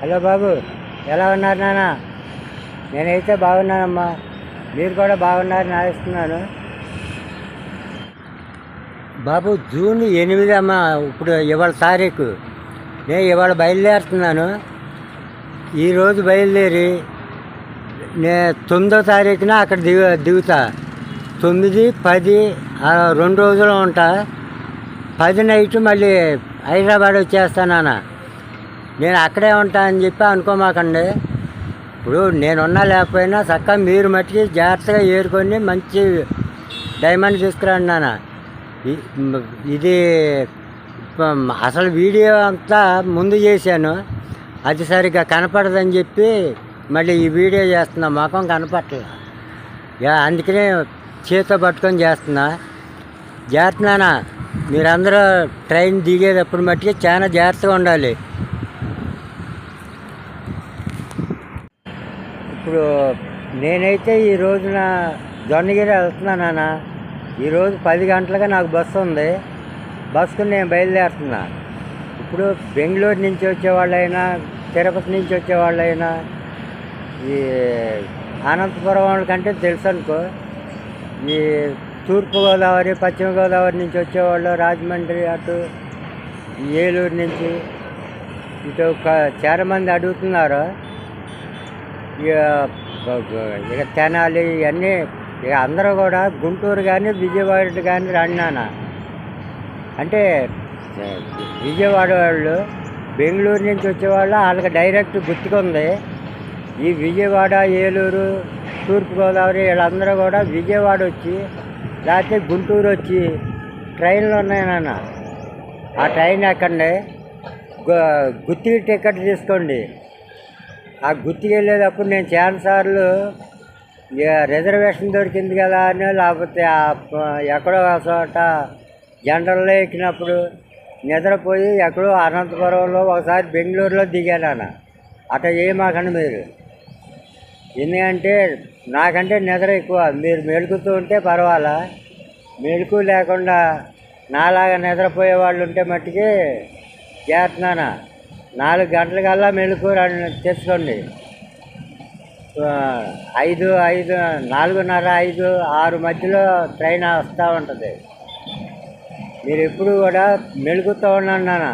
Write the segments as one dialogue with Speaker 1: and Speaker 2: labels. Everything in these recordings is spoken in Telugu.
Speaker 1: హలో బాబు ఎలా ఉన్నారు నాన్న? నేనైతే బాగున్నానమ్మా. మీరు కూడా బాగున్నారని ఆశిస్తున్నాను. బాబు జూన్ ఎనిమిది అమ్మా ఇప్పుడు ఇవాళ తారీఖు. నేను ఇవాళ బయలుదేరుతున్నాను. ఈరోజు బయలుదేరి నేను తొమ్మిదో తారీఖున అక్కడ దిగు దిగుతా. తొమ్మిది పది రెండు రోజులు ఉంటా. పది నైట్ మళ్ళీ హైదరాబాద్ వచ్చేస్తాను నాన్న. నేను అక్కడే ఉంటా అని చెప్పి అనుకోమాకండి. ఇప్పుడు నేనున్నా లేకపోయినా చక్కగా మీరు మట్టికి జాగ్రత్తగా ఏరుకొని మంచి డైమండ్ తీసుకురండి నాన్న. ఇది అసలు వీడియో అంతా ముందు చేశాను. అది సరిగ్గా కనపడదని చెప్పి మళ్ళీ ఈ వీడియో చేస్తున్నా. మొఖం కనపట్ల ఇక అందుకనే చేతితో పట్టుకొని చేస్తున్నా. చేస్తున్నానా మీరందరూ ట్రైన్ దిగేటప్పుడు మట్టుకి చాలా జాగ్రత్తగా ఉండాలి. ఇప్పుడు నేనైతే ఈ రోజున జొన్నగిరి వెళ్తున్నానా ఈరోజు పది గంటలుగా నాకు బస్సు ఉంది. బస్సుకు నేను బయలుదేరుతున్నా. ఇప్పుడు బెంగళూరు నుంచి వచ్చేవాళ్ళైనా తిరుపతి నుంచి వచ్చేవాళ్ళైనా ఈ అనంతపురం వాళ్ళ కంటే తెలుసు అనుకో. ఈ తూర్పుగోదావరి పశ్చిమ గోదావరి నుంచి వచ్చేవాళ్ళు రాజమండ్రి అటు ఏలూరు నుంచి ఇటు ఒక- చాలామంది అడుగుతున్నారు. ఇక ఇక తెనాలి ఇవన్నీ ఇక అందరూ కూడా గుంటూరు కానీ విజయవాడ కానీ రండినాన అంటే విజయవాడ వాళ్ళు బెంగళూరు నుంచి వచ్చేవాళ్ళు వాళ్ళకి డైరెక్ట్ గుర్తుకుంది. ఈ విజయవాడ ఏలూరు తూర్పుగోదావరి వీళ్ళందరూ కూడా విజయవాడ వచ్చి లేకపోతే గుంటూరు వచ్చి ట్రైన్లు ఉన్నాయన్న ఆ ట్రైన్ ఎక్కండి. గుత్తి గుత్తికి టికెట్ తీసుకోండి. ఆ గుర్తుకు వెళ్ళేటప్పుడు నేను చాలా సార్లు రిజర్వేషన్ దొరికింది కదా అని లేకపోతే ఎక్కడో చోట జనరల్లో ఎక్కినప్పుడు నిద్రపోయి ఎక్కడో అనంతపురంలో ఒకసారి బెంగళూరులో దిగాను అట ఏమాకండి మీరు? ఎందుకంటే నాకంటే నిద్ర ఎక్కువ. మీరు మెలుకుతూ ఉంటే పర్వాలా? మెలకు లేకుండా నాలాగా నిద్రపోయే వాళ్ళు ఉంటే మట్టుకి చేస్తున్నానా నాలుగు గంటలకల్లా మెలకు రండి తెచ్చుకోండి. ఐదు ఐదు నాలుగున్నర ఐదు ఆరు మధ్యలో ట్రైన్ వస్తూ ఉంటుంది. మీరు ఎప్పుడు కూడా మెలుగుతూ ఉన్నాను నాన్న.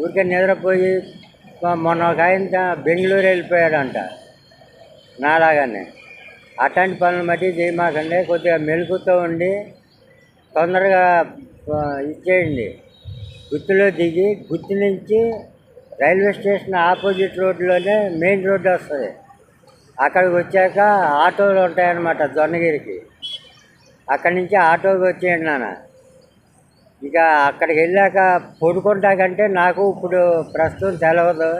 Speaker 1: ఊరికే నిద్రపోయి మొన్న ఒక ఆయన బెంగళూరు వెళ్ళిపోయాడంట. నాలాగానే. అట్లాంటి పనులు మట్టి చేయమాకండి కొద్దిగా మెలుగుతూ ఉండి తొందరగా ఇచ్చేయండి. గుత్తులో దిగి గుత్తి నుంచి రైల్వే స్టేషన్ ఆపోజిట్ రోడ్లోనే మెయిన్ రోడ్డు వస్తుంది. అక్కడికి వచ్చాక ఆటోలు ఉంటాయన్నమాట జొన్నగిరికి. అక్కడి నుంచి ఆటోకి వచ్చేయండి నాన్న. ఇక అక్కడికి వెళ్ళాక పడుకుంటాకంటే నాకు ఇప్పుడు ప్రస్తుతం తెలవదు.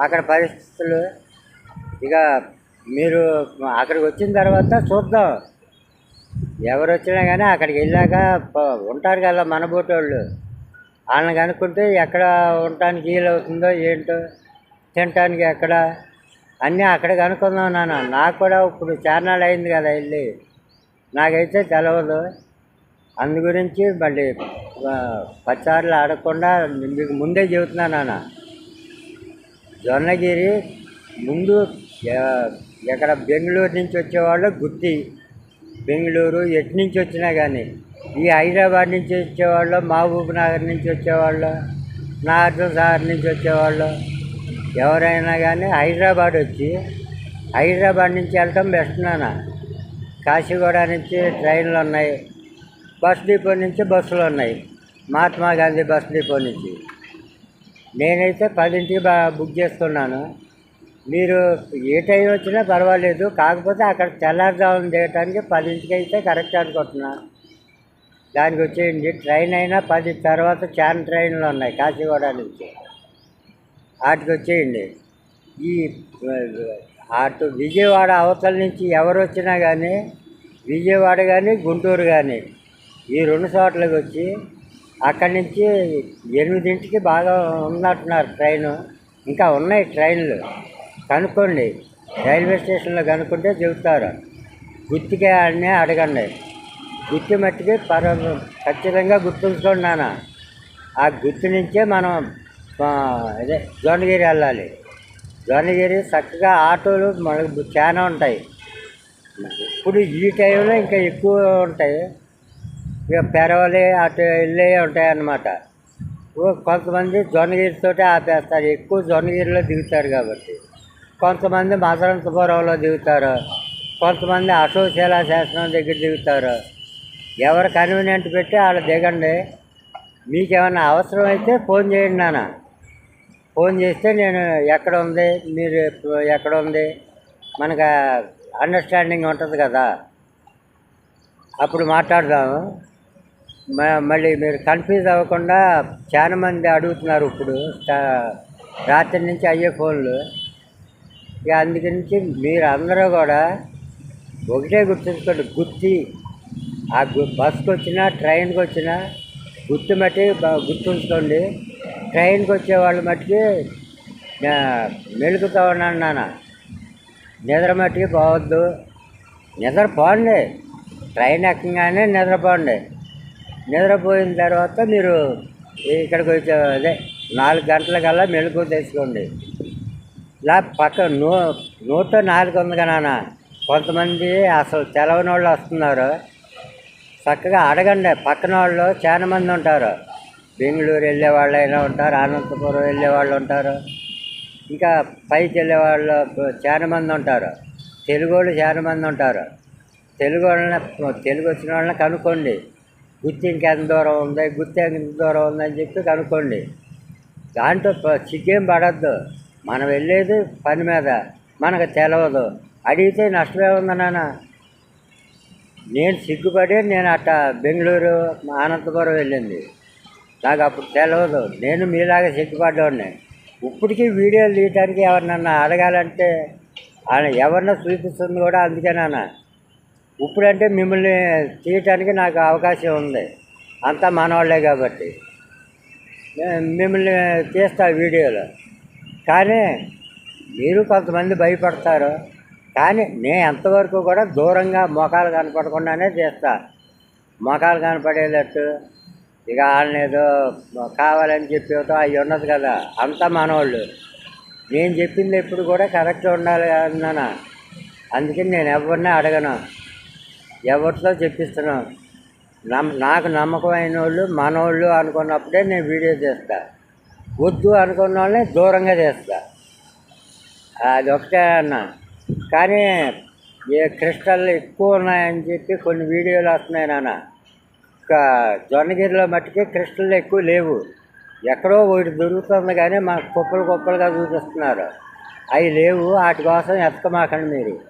Speaker 1: అక్కడ పరిస్థితులు. ఇక మీరు అక్కడికి వచ్చిన తర్వాత చూద్దాం. ఎవరు వచ్చినా కానీ అక్కడికి వెళ్ళాక ఉంటారు కదా మన బోటోళ్ళు. వాళ్ళని కనుక్కుంటే ఎక్కడ ఉండటానికి వీలవుతుందో ఏంటో తినటానికి ఎక్కడ అన్నీ అక్కడ కనుక్కుందాం నాన్న. నాకు కూడా ఇప్పుడు చార్నాలు అయింది కదా వెళ్ళి. నాకైతే తెలవదు. అందు గురించి మళ్ళీ పచ్చారులు ఆడకుండా మీకు ముందే చెబుతున్నాను నాన్న. జొన్నగిరి ముందు ఇక్కడ బెంగళూరు నుంచి వచ్చేవాళ్ళు గుత్తి. బెంగళూరు ఎటు నుంచి వచ్చినా కానీ ఈ హైదరాబాద్ నుంచి వచ్చేవాళ్ళు మహబూబ్ నగర్ నుంచి వచ్చేవాళ్ళు నాగార్జున సాగర్ నుంచి వచ్చేవాళ్ళు. ఎవరైనా కానీ హైదరాబాద్ వచ్చి హైదరాబాద్ నుంచి వెళ్ళటం బెస్ట్ నాన్న. కాశీగూడ నుంచి ట్రైన్లు ఉన్నాయి బస్ డిపో నుంచి బస్సులు ఉన్నాయి మహాత్మా గాంధీ బస్ డిపో నుంచి. నేనైతే పదింటికి బా బుక్ చేసుకున్నాను. మీరు ఏ టైం వచ్చినా పర్వాలేదు కాకపోతే అక్కడ తెల్లారుజామున దిగటానికి పదింటికి అయితే కరెక్ట్ అనుకుంటున్నాను దానికి వచ్చేయండి ట్రైన్ అయినా పది తర్వాత చాలా ట్రైన్లు ఉన్నాయి కాశీగూడ నుంచి. వాటికి వచ్చేయండి ఈ అటు విజయవాడ అవతల నుంచి ఎవరు వచ్చినా కానీ విజయవాడ కానీ గుంటూరు కానీ ఈ రెండు చోట్లకి వచ్చి అక్కడి నుంచి ఎనిమిదింటికి బాగా ఉన్నట్టున్నారు ట్రైను. ఇంకా ఉన్నాయి ట్రైన్లు. కనుక్కోండి. రైల్వే స్టేషన్లో కనుక్కుంటే చెబుతారు. గుర్తుకే అనే అడగండి. గుర్తు మట్టికి పర ఖచ్చితంగా గుర్తుంచుకోండి నాన్న. ఆ గుర్తు నుంచే మనం అదే జోనగిరి వెళ్ళాలి. జోనగిరి చక్కగా ఆటోలు మనకు చాలా ఉంటాయి. ఇప్పుడు ఈ టైంలో ఇంకా ఎక్కువ ఉంటాయి. ఇక పెరవలే అటు వెళ్ళే ఉంటాయి అన్నమాట. కొంతమంది జొన్నగిరితో ఆపేస్తారు. ఎక్కువ జొన్నగిరిలో దిగుతారు కాబట్టి. కొంతమంది మదనంతపురంలో దిగుతారు. కొంతమంది అశోశీలా శాసనం దగ్గర దిగుతారు. ఎవరు కన్వీనియంట్ పెట్టి వాళ్ళు దిగండి. మీకు ఏమైనా అవసరం అయితే ఫోన్ చేయండి నాన్న. ఫోన్ చేస్తే నేను ఎక్కడ ఉంది మీరు ఎక్కడ ఉంది? మనకు అండర్స్టాండింగ్ ఉంటుంది కదా. అప్పుడు మాట్లాడదాము. మ- మళ్ళీ మీరు కన్ఫ్యూజ్ అవ్వకుండా చాలా మంది అడుగుతున్నారు ఇప్పుడు. రాత్రి నుంచి అయ్యే ఫోన్లు. ఇక అందుగురించి మీరు అందరూ కూడా ఒకటే గుర్తుంచుకోండి. గుర్తి ఆ గు బస్కి వచ్చినా ట్రైన్కి వచ్చినా గుర్తు మట్టి గుర్తుంచుకోండి. ట్రైన్కి వచ్చే వాళ్ళు మట్టుకి మెలుగుతా ఉన్నాను నాన్న. నిద్ర మట్టికి పోవద్దు. నిద్ర పోండి. ట్రైన్ ఎక్కగానే నిద్రపోండి నిద్రపోయిన తర్వాత మీరు ఇక్కడికి వచ్చే అదే నాలుగు గంటలకల్లా మెలకు తెచ్చుకోండి. ఇలా పక్క నో నూట నాలుగు ఉంది కదా నాన్న. కొంతమంది అసలు తెలవని వాళ్ళు వస్తున్నారు. చక్కగా అడగండి. పక్కన వాళ్ళు చాలా మంది ఉంటారు. బెంగళూరు వెళ్ళే వాళ్ళు అయినా ఉంటారు అనంతపురం వెళ్ళే వాళ్ళు ఉంటారు. ఇంకా పైకి వెళ్ళే వాళ్ళు చాలా మంది ఉంటారు. తెలుగు వాళ్ళు చాలా మంది ఉంటారు. తెలుగు వాళ్ళని తెలుగు వచ్చిన వాళ్ళని కనుక్కోండి. గుర్తు ఇంకెంత దూరం ఉంది గుర్తు ఎంత దూరం ఉందని చెప్పి కనుక్కోండి. దాంట్లో చిగ్గేం పడద్దు. మనం వెళ్ళేది పని మీద. మనకు తెలవదు. అడిగితే నష్టమే ఉంది నాన్న. నేను సిగ్గుపడి నేను అట్ట బెంగళూరు అనంతపురం వెళ్ళింది. నాకు అప్పుడు తెలియదు నేను మీలాగా సిగ్గుపడ్డాడిని. ఇప్పటికీ వీడియోలు తీయటానికి ఎవరినన్నా అడగాలంటే ఆయన ఎవరినో చూపిస్తుంది కూడా అందుకేనాన్న ఇప్పుడంటే మిమ్మల్ని తీయటానికి నాకు అవకాశం ఉంది. అంతా మనవాళ్ళే కాబట్టి. మిమ్మల్ని తీస్తా వీడియోలు. కానీ మీరు కొంతమంది భయపడతారు. కానీ నేను ఎంతవరకు కూడా దూరంగా మొఖాలు కనపడకుండానే తీస్తా మొఖాలు కనపడేటట్టు ఇక వాళ్ళని ఏదో కావాలని చెప్పేతో అవి ఉన్నది కదా. అంతా మనవాళ్ళు నేను చెప్పింది ఎప్పుడు కూడా కరెక్ట్ ఉండాలి అన్నానా? అందుకని నేను ఎవరిని అడగను. ఎవరితో చెప్పిస్తున్నాను నమ్ నాకు నమ్మకమైన వాళ్ళు మనోళ్ళు అనుకున్నప్పుడే నేను వీడియో చేస్తా. వద్దు అనుకున్న వాళ్ళని దూరంగా చేస్తా. అది ఒకటే అన్నా. కానీ ఏ క్రిస్టల్ ఎక్కువ ఉన్నాయని చెప్పి కొన్ని వీడియోలు వస్తున్నాయి నాన్న. ఇంకా జొన్నగిరిలో మట్టికి క్రిస్టల్ ఎక్కువ లేవు. ఎక్కడో ఒకటి దొరుకుతుంది కానీ మాకు కుప్పలు కుప్పలుగా చూపిస్తున్నారు. అవి లేవు. వాటి కోసం ఎతకమాకండి మీరు.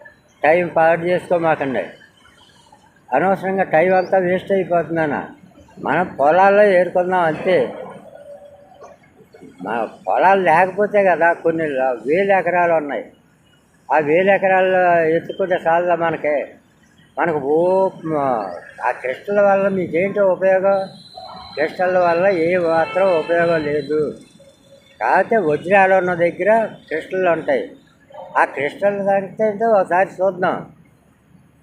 Speaker 1: టైం పాడు చేసుకోమాకండి. అనవసరంగా టైం అంతా వేస్ట్ అయిపోతుందన్న మనం పొలాల్లో ఏరుకుందాం అంతే. మా పొలాలు లేకపోతే కదా కొన్ని వేల ఎకరాలు ఉన్నాయి. ఆ వేల ఎకరాలు ఎత్తుకుంటే చాలా మనకి. మనకు ఓ ఆ క్రిస్టల్ వల్ల మీకేంటో ఉపయోగం? క్రిస్టల్ వల్ల ఏ మాత్రం ఉపయోగం లేదు. కాకపోతే వజ్రాలు ఉన్న దగ్గర క్రిస్టల్ ఉంటాయి. ఆ క్రిస్టల్ అంటే ఒకసారి చూద్దాం.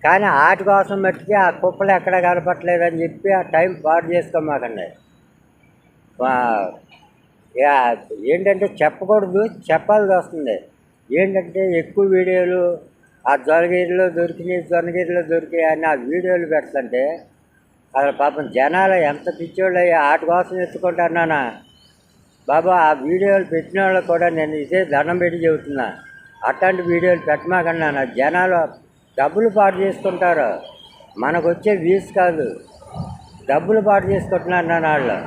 Speaker 1: కానీ ఆటి కోసం మట్టికి ఆ కుప్పలు ఎక్కడ కనపట్లేదని చెప్పి ఆ టైం పాడు చేసుకోమాకండి ఏంటంటే చెప్పకూడదు చెప్పాల్సి వస్తుంది. ఏంటంటే ఎక్కువ వీడియోలు ఆ జ్వరగిరిలో దొరికినాయి జ్వరగిరిలో దొరికాయి అని ఆ వీడియోలు పెడుతుంటే అసలు పాపం జనాలు ఎంత పిచ్చోళ్ళు అయ్యి వాటి కోసం ఎత్తుకుంటారు నాన్న. బాబా ఆ వీడియోలు పెట్టిన వాళ్ళు కూడా నేను ఇదే దండం పెట్టి చెబుతున్నా. అట్లాంటి వీడియోలు పెట్టమాకండి జనాలు డబ్బులు పాటు చేసుకుంటారు. మనకు వచ్చే వ్యూస్ కాదు. డబ్బులు పాటు చేసుకుంటున్నారు నాన్న వాళ్ళు.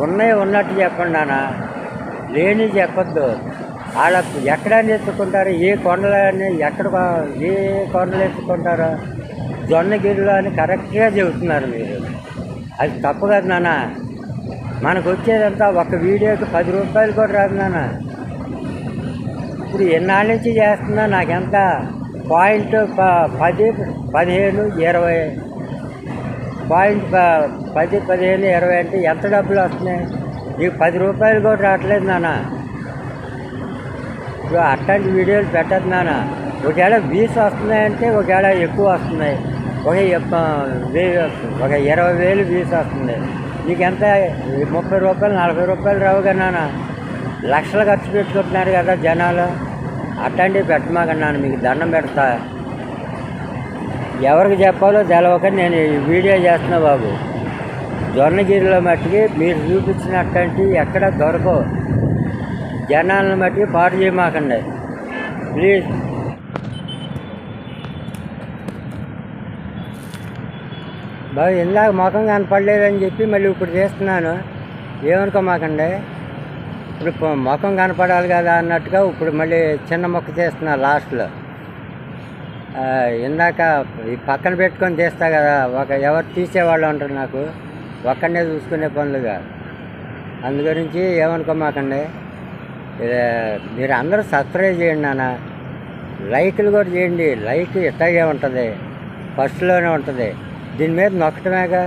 Speaker 1: ఉన్నాయి ఉన్నట్టు చెప్పండి నాన్న. లేని చెప్పొద్దు. వాళ్ళ ఎక్కడ ఎత్తుకుంటారు? ఏ కొండలని ఎక్కడ ఏ కొండలు ఎత్తుకుంటారో? జొన్నగిరిలో అని కరెక్ట్గా చెబుతున్నారు మీరు. అది తప్పు కదా నాన్న. మనకు వచ్చేదంతా ఒక వీడియోకి పది రూపాయలు కూడా రాదు నాన్న. ఇప్పుడు ఎన్నాళ్ళ నుంచి చేస్తున్నా నాకెంత? పాయింట్ ప- పది పదిహేను ఇరవై. పాయింట్ ప- పది పదిహేను ఇరవై అంటే ఎంత డబ్బులు వస్తున్నాయి? నీకు పది రూపాయలు కూడా రావట్లేదు నాన్న. అట్లాంటి వీడియోలు పెట్టదు నాన్న. ఒకవేళ వీస్ వస్తున్నాయంటే ఒకవేళ ఎక్కువ వస్తున్నాయి. ఒక ఒక ఇరవై వేలు వీస్ వస్తుంది. నీకు ఎంత? ముప్పై రూపాయలు నలభై రూపాయలు రావుగా నాన్న. లక్షలు ఖర్చు పెట్టుకుంటున్నారు కదా జనాలు. అట్లాంటివి పెట్టమాకన్నాను మీకు దండం పెడతా. ఎవరికి చెప్పాలో తెలవక నేను వీడియో చేస్తున్నా బాబు. జొన్నగిరిలో మట్టికి మీరు చూపించినటువంటి ఎక్కడ దొరకవు. జనాలను బట్టి పాటు చేయమాకండి. ప్లీజ్ బాబు ఇందాక ముఖం కనపడలేదని చెప్పి మళ్ళీ ఇప్పుడు చేస్తున్నాను. ఏమనుకోమాకండి? ఇప్పుడు ముఖం కనపడాలి కదా అన్నట్టుగా ఇప్పుడు మళ్ళీ చిన్న మొక్క చేస్తున్నా లాస్ట్లో. ఇందాక ఈ పక్కన పెట్టుకొని తీస్తా కదా ఒక ఎవరు తీసేవాళ్ళు ఉంటారు నాకు ఒక్కడనే చూసుకునే పనులుగా. అందు గురించి ఏమనుకోమాకండి? మీరు అందరూ సబ్స్క్రైబ్ చేయండి నాన్న. లైక్లు కూడా చేయండి. లైక్ ఇట్టాగే ఉంటుంది. ఫస్ట్లోనే ఉంటుంది. దీని మీద నొక్కటమేగా?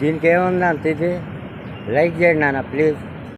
Speaker 1: దీనికి ఏముంది అంత ఇది? లైక్ చేయండి నాన్న ప్లీజ్.